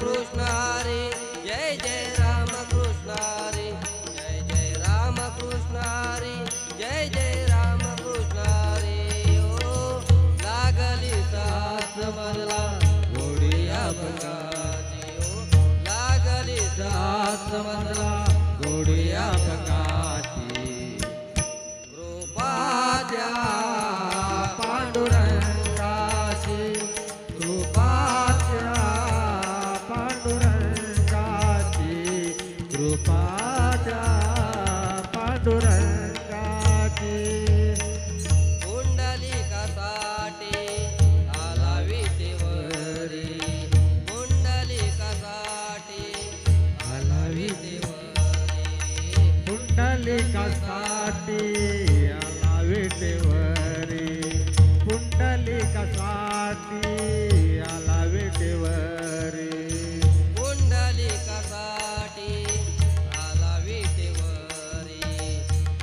कृष्ण हरे जय जय राम कृष्ण हरे जय जय राम कृष्ण हरे जय जय राम कृष्ण हरे ओ लागली सात मरला गोडिया बंगाजी ओ लागली सात मरला पुंडलिकासाठी आला विटेवरी पुंडलिकासाठी आला विटेवरी पुंडलिकासाठी आला विटेवरी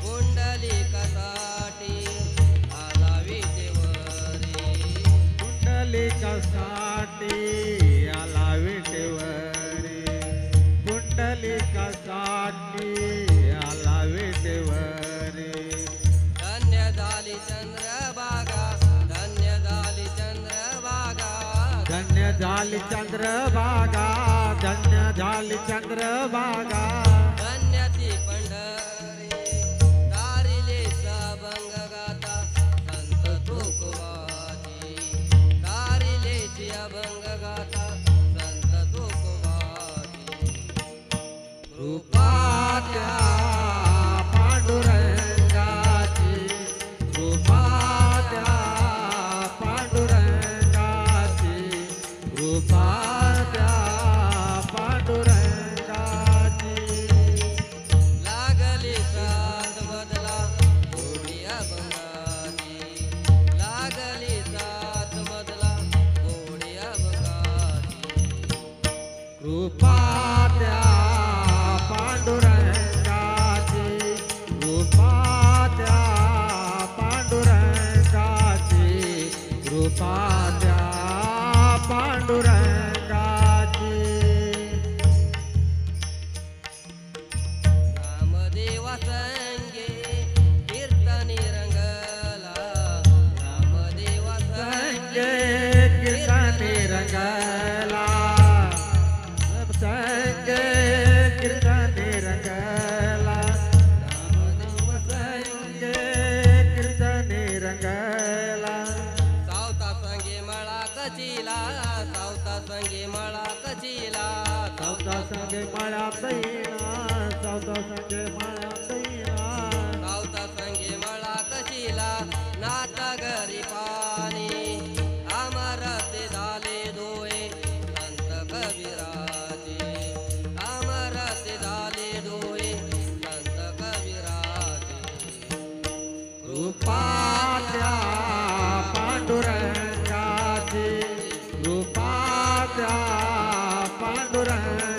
पुंडलिकासाठी आला विटेवरी पुंडलिकासाठी आला विटेवरी पुंडलिकासाठी धन्य जाल चंद्र बागा धन्य जाल चंद्र बागा। સાવતા સંગે માળા તૈણા સાવતા સંગે માળા તૈણા llorar.